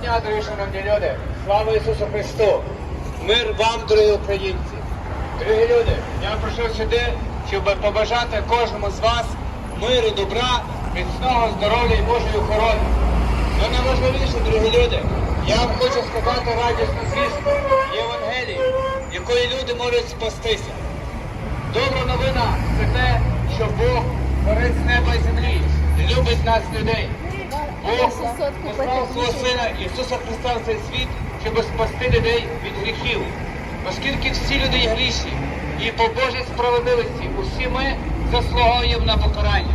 дня, дорогі шановні люди! Слава Ісусу Христу! Мир вам, дорогі українці! Дорогі люди, я прийшов сюди, щоб побажати кожному з вас миру, добра, міцного здоров'я і Божої охорони. Ну найважливіше, дорогі люди, я вам хочу сказати радісну звістку Євангелії, якої люди можуть спастися. Добра новина це те, що Бог творець неба і землі, любить нас людей. Бог послав свого сина Ісуса Христа в цей світ, щоб спасти людей від гріхів. Оскільки всі люди є грішні, і по Божій справедливості усі ми заслуговуємо на покарання.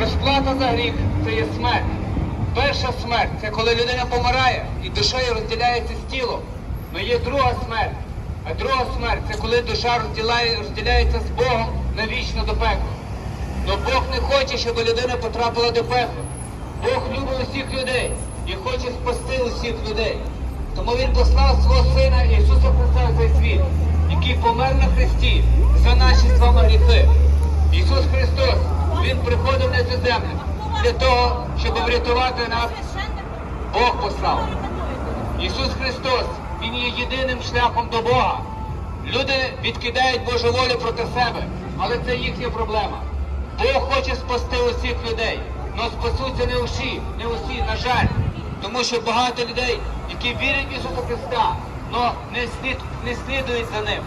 Розплата за гріх це є смерть. Перша смерть це коли людина помирає і душею розділяється з тілом. Но є друга смерть. А друга смерть це коли душа розділяє, розділяється з Богом навічно до пекла. Но Бог не хоче, щоб людина потрапила до пекла. Бог любить усіх людей і хоче спасти усіх людей. Тому Він послав свого Сина Ісуса Христа в цей світ, який помер на Христі за наші з вами гріхи. Ісус Христос, Він приходив на цю землю для того, щоб врятувати нас. Бог послав. Ісус Христос, Він є єдиним шляхом до Бога. Люди відкидають Божу волю проти себе, але це їхня проблема. Бог хоче спасти усіх людей, але спасуться не усі, не усі, на жаль. Тому що багато людей, які вірять в Ісуса Христа, але не, слід, не слідують за ним.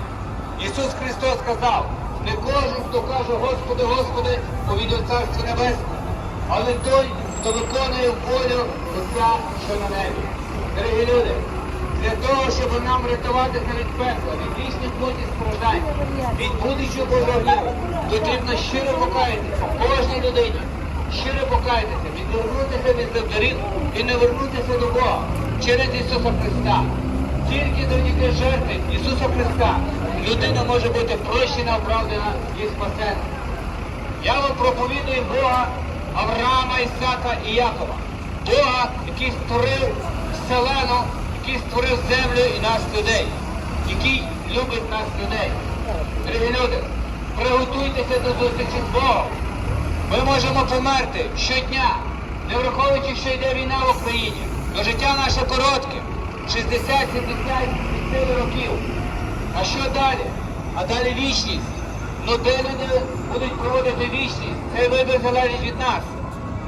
Ісус Христос сказав, не кожен, хто каже Господи, Господи, увійде в Царство Небесне, але той, хто виконує волю Отця, що на небі. Дорогі люди, для того, щоб нам рятуватися від пекла, від вічних муті страждань, від будучого Божого гніву, потрібно щиро покаятися кожній людині, щиро покаятися, відвернутися від доріг і не вернутися до Бога через Ісуса Христа. Тільки завдяки жертві Ісуса Христа людина може бути прощена, оправдана і спасена. Я вам проповідую Бога Авраама, Ісака і Якова. Бога, який створив вселену, який створив землю і нас людей, який любить нас людей. Дорогі люди, приготуйтеся до зустрічі з Богом. Ми можемо померти щодня, не враховуючи, що йде війна в Україні. Но життя наше коротке. 60, 70, 70 років. А що далі? А далі вічність. Ну де люди будуть проводити вічність? Цей вибір залежить від нас.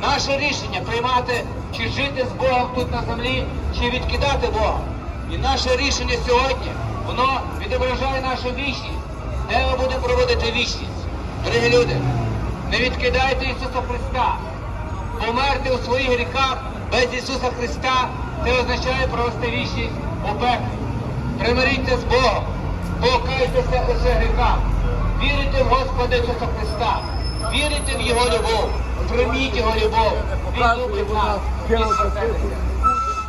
Наше рішення приймати, чи жити з Богом тут на землі, чи відкидати Бога. І наше рішення сьогодні, воно відображає нашу вічність. Де ми будемо проводити вічність? Дорогі люди, не відкидайте Ісуса Христа. Померти у своїх гріхах без Ісуса Христа це означає провести вічність у пеклі. Примиріться з Богом, покайтеся у своїх гріхах, вірите в Господа Ісуса Христа, вірите в Його любов, прийміть Його любов, Він любить нас, Він.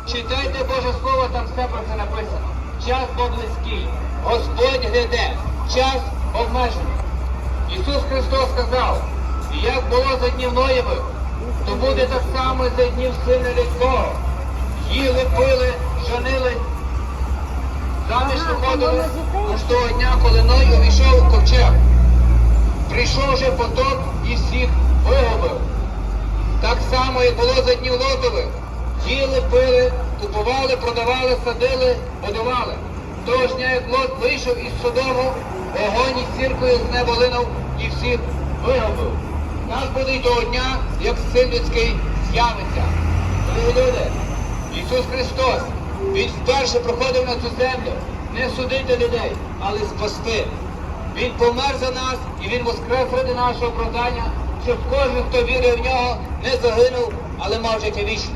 Читайте Боже Слово, там все про це написано. Час бо близький, Господь гляде, час обмежений. Ісус Христос сказав, і як було за днів Ноєвих, то буде так само за днів Сина Людського. Їли, пили, жанили, заміж виходили аж того дня, коли Ной увійшов у ковчег. Прийшов вже потоп і всіх вигубив. Так само, як було за днів Лотових. Їли, пили, купували, продавали, садили, будували. Того ж дня, як Лот вийшов із Содому, огонь із сіркою з неба линув і всіх вигубив. Так буде й того дня, як син людський з'явиться. Люди, Ісус Христос, Він вперше проходив на цю землю не судити людей, але спасти. Він помер за нас і Він воскрес ради нашого оправдання, щоб кожен, хто вірив в нього, не загинув, але мав життя вічне.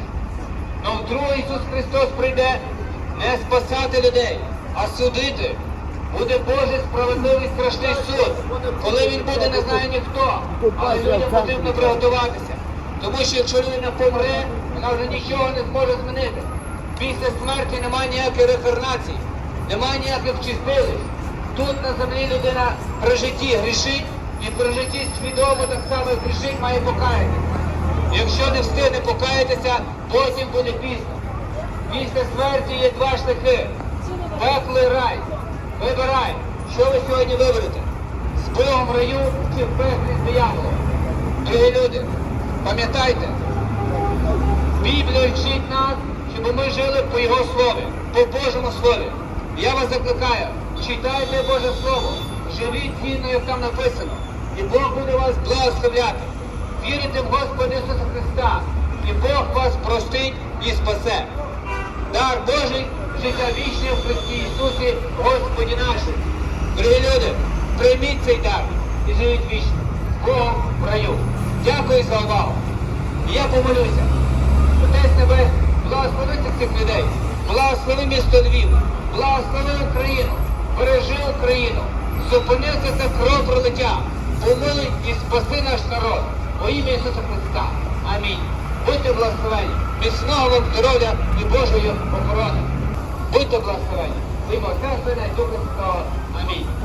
Но вдруге Ісус Христос прийде не спасати людей, а судити. Буде Божий справедливий страшний суд, коли він буде, не знає ніхто, але людям потрібно приготуватися. Тому що якщо людина помре, вона вже нічого не зможе змінити. Після смерті немає ніякої рефернації, немає ніяких чистилищ. Тут на землі людина при житті грішить і при житті свідомо так само грішить, має покаятися. Якщо не встигне покаятися, потім буде пізно. Після смерті є два шляхи. Пекло і рай. Вибирай, що ви сьогодні виберете. З Богом раю чи в пеклі з дияволом. Дорогі люди, пам'ятайте, Біблія вчить нас, щоб ми жили по Його слові, по Божому слові. Я вас закликаю, читайте Боже Слово, живіть згідно, як там написано, і Бог буде вас благословляти. Вірите в Господа Ісуса Христа, і Бог вас простить і спасе. Дар Божий, життя вічне в Христі Ісусі, Господі нашому. Дорогі люди, прийміть цей дар і живіть вічно. Богом в раю. Дякую за увагу. Я помолюся. Отець тебе, благослови цих людей, благослови місто Львів, благослови Україну, бережи Україну, зупинися це кров пролиття, помилуй і спаси наш народ. Во ім'я Ісуса Христа. Амінь. Будьте благословені, міцного вам здоров'я і Божої охорони. Üdvözlasszony! Simon Szerfőnek dolgozta a mi